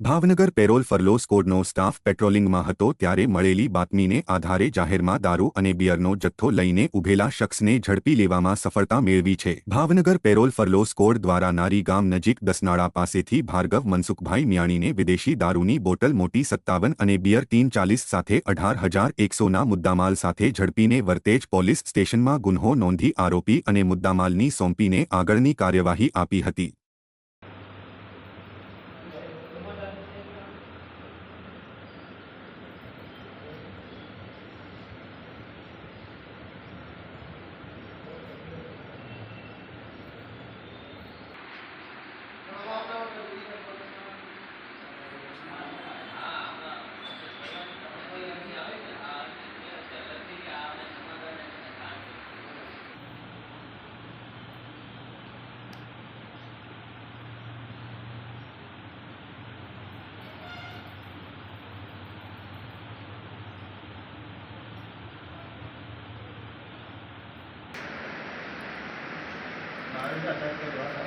Bhavnagar parole furlough સ્કોડનો staff પેટ્રોલિંગમાં હતો ત્યારે મળેલી બાતમીને આધારે જાહેરમાં દારૂ અને બિયરનો જથ્થો લઈને ઉભેલા શખ્સને ઝડપી લેવામાં સફળતા મેળવી છે. ભાવનગર પેરોલ ફરલો સ્કોડ દ્વારા નારી ગામ નજીક દસનાળા પાસેથી ભાર્ગવ મનસુખભાઈ મિયાણીને વિદેશી દારૂની બોટલ મોટી સત્તાવન અને બિયર તીન ચાલીસ સાથે અઢાર હજાર એકસોના મુદ્દામાલ સાથે ઝડપીને વર્તેજ પોલીસ સ્ટેશનમાં ગુન્હો નોંધી આરોપી અને મુદ્દામાલની સોંપીને આગળની કાર્યવાહી આપી હતી. Hari ini.